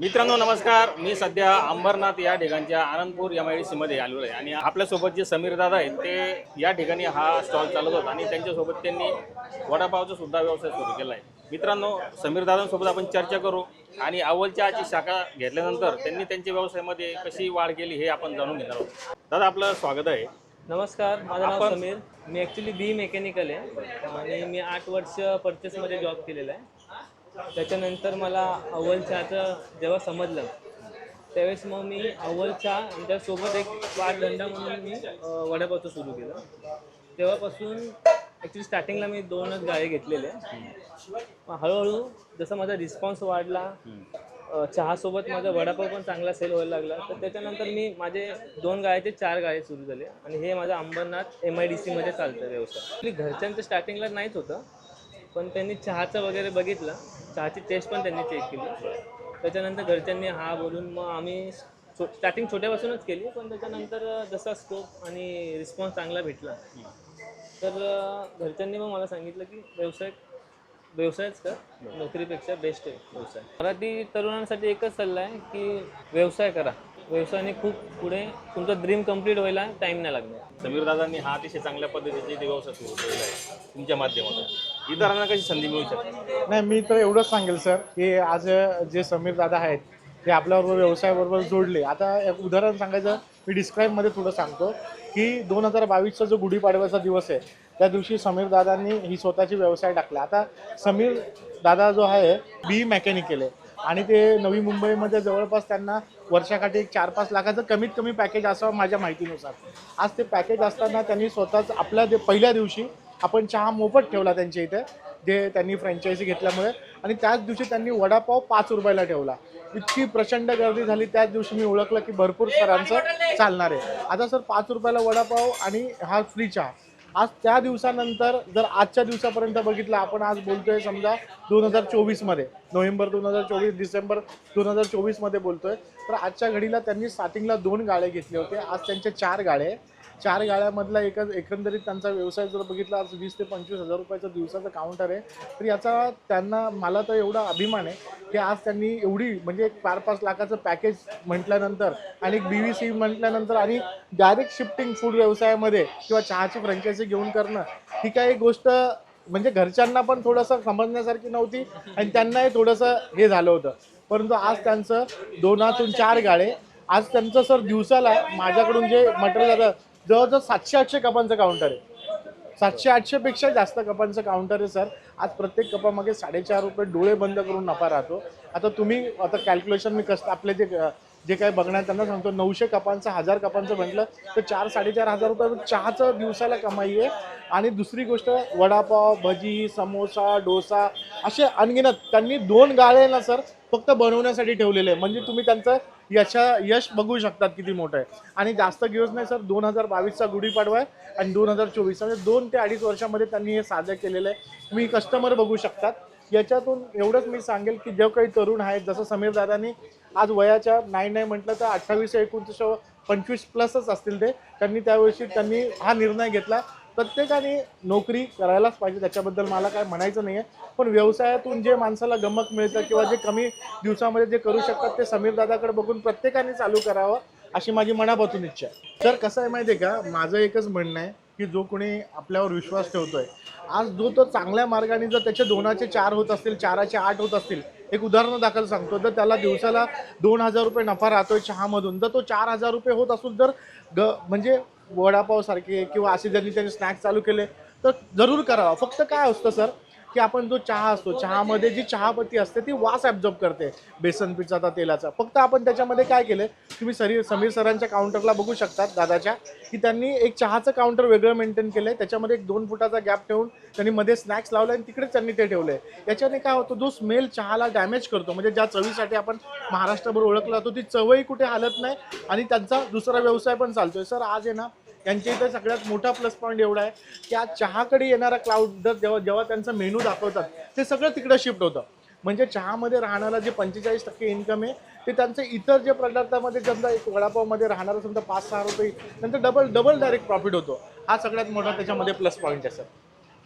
मित्रांनो नमस्कार. मी सध्या अंबरनाथ या ठिकाणच्या आनंदपूर एम आय डी सीमध्ये आलेलो आहे आणि आपल्यासोबत जे समीर दादा आहेत ते या ठिकाणी हा स्टॉल चालवत होता आणि त्यांच्यासोबत त्यांनी वडापावचा सुद्धा व्यवसाय सुरू केला आहे. मित्रांनो समीर दादांसोबत आपण चर्चा करू आणि अव्वलच्या आजची शाखा घेतल्यानंतर त्यांनी त्यांच्या व्यवसायामध्ये कशी वाढ केली हे आपण जाणून घेणार आहोत. दादा आपलं स्वागत आहे. नमस्कार. माझं नाव समीर. मी ॲक्च्युली बी मेकॅनिकल आहे आणि मी आठ वर्ष परचेसमध्ये जॉब केलेला आहे. त्याच्यानंतर मला अव्वल चहाचं जेव्हा समजलं त्यावेळेस मग मी अव्वल चहा आणि त्यासोबत एक पाचधंदा म्हणून मी अं, सुरू केलं. तेव्हापासून ॲक्च्युली स्टार्टिंगला मी दोनच गाळे घेतलेले. मग हळूहळू जसा माझा रिस्पॉन्स वाढला चहासोबत माझा वडापाव पण चांगला सेल व्हायला लागला. तर त्याच्यानंतर मी माझे दोन गाळ्याचे चार गाळे सुरू झाले. आणि हे माझं अंबरनाथ एम आय डी सीमध्ये चालतं व्यवसाय. घरच्यांचं स्टार्टिंगला नाहीच होतं. पण त्यांनी चहाचं वगैरे बघितलं. चहाची टेस्ट पण त्यांनी चेक केली. त्याच्यानंतर घरच्यांनी हा बोलून मग आम्ही स्टार्टिंग छोट्यापासूनच केली पण त्याच्यानंतर जसा स्कोप आणि रिस्पॉन्स चांगला भेटला. तर घरच्यांनी मग मला सांगितलं की व्यवसाय व्यवसायच कर. नोकरीपेक्षा बेस्ट आहे व्यवसाय. मराठी तरुणांसाठी एकच सल्ला आहे की व्यवसाय करा. व्यवसायाने खूप पुढे तुमचं ड्रीम कंप्लीट व्हायला टाईम नाही लागणार. समीर दादांनी हा अतिशय चांगल्या पद्धतीचे व्यवसाय सुरू केलेला आहे तुमच्या माध्यमातून. इतरांना कशी संधी मिळू शकते? नाही मी तर एवढंच सांगेल सर की आज जे समीर दादा आहेत ते आपल्याबरोबर व्यवसायाबरोबर जोडले. आता एक उदाहरण सांगायचं मी डिस्क्राईबमध्ये थोडं सांगतो की दोन हजार बावीसचा जो गुढीपाडव्याचा दिवस आहे त्या दिवशी समीर दादांनी ही स्वतःची व्यवसाय टाकला. आता समीर दादा जो आहे बी मेकॅनिकल आहे आणि ते नवी मुंबईमध्ये जवळपास त्यांना वर्षाकाठी एक चार पाच लाखाचं कमीत कमी पॅकेज असावं माझ्या माहितीनुसार. आज ते पॅकेज असताना त्यांनी स्वतःच आपल्या दे पहिल्या दिवशी आपण चहा मोफत ठेवला त्यांच्या इथे. जे त्यांनी फ्रँचायझी घेतल्यामुळे. आणि त्याच दिवशी त्यांनी वडापाव पाच रुपयाला ठेवला. इतकी प्रचंड गर्दी झाली. त्याच दिवशी मी ओळखलं की भरपूर सरांचं चालणार आहे. आता सर पाच रुपयाला वडापाव आणि हा फ्री चहा. आज त्या दिवसानंतर जर आजच्या दिवसापर्यंत बघितलं आपण आज बोलतोय समजा दोन हजार चोवीसमध्ये नोव्हेंबर दोन हजार चोवीस डिसेंबर दोन हजार चोवीसमध्ये बोलतोय. तर आजच्या घडीला त्यांनी स्टार्टिंगला दोन गाळे घेतले होते. आज त्यांचे चार गाळे. चार गाळ्यामधला एकच एकंदरीत त्यांचा व्यवसाय जर बघितला आज वीस ते पंचवीस हजार रुपयाचं दिवसाचं काउंटर आहे. तर याचा त्यांना मला तर एवढा अभिमान आहे की आज त्यांनी एवढी म्हणजे एक चार पाच लाखाचं पॅकेज म्हटल्यानंतर आणि एक बी व्ही सी म्हटल्यानंतर आणि डायरेक्ट शिफ्टिंग फूड व्यवसायामध्ये किंवा चहाची फ्रँचायझी घेऊन करणं ही काही गोष्ट म्हणजे घरच्यांना पण थोडंसं समजण्यासारखी नव्हती आणि त्यांनाही थोडंसं हे झालं होतं. परंतु आज त्यांचं दोनातून चार गाळे आज त्यांचं सर दिवसाला माझ्याकडून जे मटेरियल जातं जवळजवळ सातशे आठशे कपांचं काउंटर आहे. सातशे आठशे पेक्षा जास्त कपांचं काउंटर आहे सर आज प्रत्येक कपामागे साडेचार रुपये डोळे बंद करून नफा राहतो. आता तुम्ही आता कॅल्क्युलेशन मी कसं आपले जे जे काही बघण्यात त्यांना सांगतो नऊशे कपांचं हजार कपांचं म्हटलं तर चार साडेचार हजार रुपये चहाचं दिवसाला कमाई आहे. आणि दुसरी गोष्ट वडापाव भजी समोसा डोसा असे अनगिनत त्यांनी दोन गाळे ना सर फक्त बनवण्यासाठी ठेवलेले आहे म्हणजे तुम्ही त्यांचं यशा यश बघू शकतात किती मोठं आहे. आणि जास्त दिवस नाही सर दोन हजार बावीसचा गुढीपाडवा आहे आणि दोन हजार चोवीस म्हणजे दोन ते अडीच वर्षामध्ये त्यांनी हे साजरं केलेलं आहे. तुम्ही कस्टमर बघू शकतात. याच्यातून एवढंच मी सांगेल की जे काही तरुण आहेत जसं समीर दादांनी आज वयाच्या नाही नाही म्हटलं तर अठ्ठावीस एकोणतीस पंचवीस प्लसच असतील ते. त्यांनी त्यावेळी त्यांनी हा निर्णय घेतला. प्रत्येकाने नोकरी करायलाच पाहिजे त्याच्याबद्दल मला काय म्हणायचं नाही आहे पण व्यवसायातून जे माणसाला गमक मिळतं किंवा जे कमी दिवसामध्ये जे करू शकतात ते समीर दादाकडे बघून प्रत्येकाने चालू करावं अशी माझी मनापासून इच्छा आहे. तर कसं आहे माहिती आहे का? माझं एकच म्हणणं आहे की जो कोणी आपल्यावर विश्वास ठेवतोय. आज जो तो चांगल्या मार्गाने जर त्याचे दोनाचे चार होत असतील चाराचे आठ होत असतील एक उदाहरण दाखल सांगतो. तर त्याला दिवसाला दोन हजार रुपये नफा राहतोय चहामधून जर तो चार हजार रुपये होत असून जर ग म्हणजे वडापाव सारखे किंवा असे ज्यांनी त्याने स्नॅक्स चालू केले तर जरूर करावा. फक्त काय असतं सर? की आपण जो चहा असतो चहामध्ये जी चहापत्ती असते ती वास ॲब्झॉर्ब करते बेसन पिठाचा तेलाचा. फक्त आपण त्याच्यामध्ये काय केलं तुम्ही सरी समीर सरांच्या काउंटरला बघू शकतात दादाच्या की त्यांनी एक चहाचं काउंटर वेगळं मेंटेन केलं आहे त्याच्यामध्ये एक दोन फुटाचा गॅप ठेवून त्यांनी मध्ये स्नॅक्स लावले आणि तिकडेच त्यांनी ते ठेवलं. आहे याच्याने काय होतं जो स्मेल चहाला डॅमेज करतो म्हणजे ज्या चवीसाठी आपण महाराष्ट्रभर ओळखला जातो ती चवही कुठे हालत नाही आणि त्यांचा दुसरा व्यवसाय पण चालतोय. सर आज आहे ना त्यांच्या इथं सगळ्यात मोठा प्लस पॉईंट एवढा आहे की आज चहाकडे येणारा क्लाउड जर जेव्हा जेव्हा त्यांचा मेनू दाखवतात ते सगळं तिकडं शिफ्ट होतं. म्हणजे चहामध्ये राहणारा जे पंचेचाळीस टक्के इन्कम आहे ते त्यांचं इतर जे पदार्थामध्ये समजा एक वडापावमध्ये राहणारा समजा पाच सहा रुपये नंतर डबल डबल डायरेक्ट प्रॉफिट होतो. हा सगळ्यात मोठा त्याच्यामध्ये प्लस पॉईंट आहे सर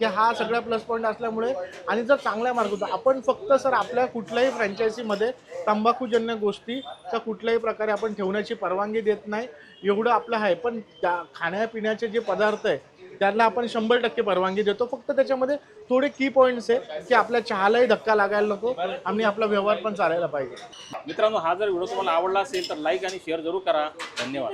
की हा सगळा प्लस पॉईंट असल्यामुळे आणि जर चांगल्या मार्ग होता. आपण फक्त सर आपल्या कुठल्याही फ्रँचायझीमध्ये तंबाखूजन्य गोष्टी तर कुठल्याही प्रकारे आपण ठेवण्याची परवानगी देत नाही एवढं आपलं आहे. पण त्या खाण्यापिण्याचे जे पदार्थ आहे त्यांना आपण शंभर टक्के परवानगी देतो. फक्त त्याच्यामध्ये थोडे की पॉईंट्स आहे की आपल्या चहालाही धक्का लागायला नको आणि आपला व्यवहार पण चालायला पाहिजे. मित्रांनो हा जर व्हिडिओ तुम्हाला आवडला असेल तर लाईक आणि शेअर जरूर करा. धन्यवाद.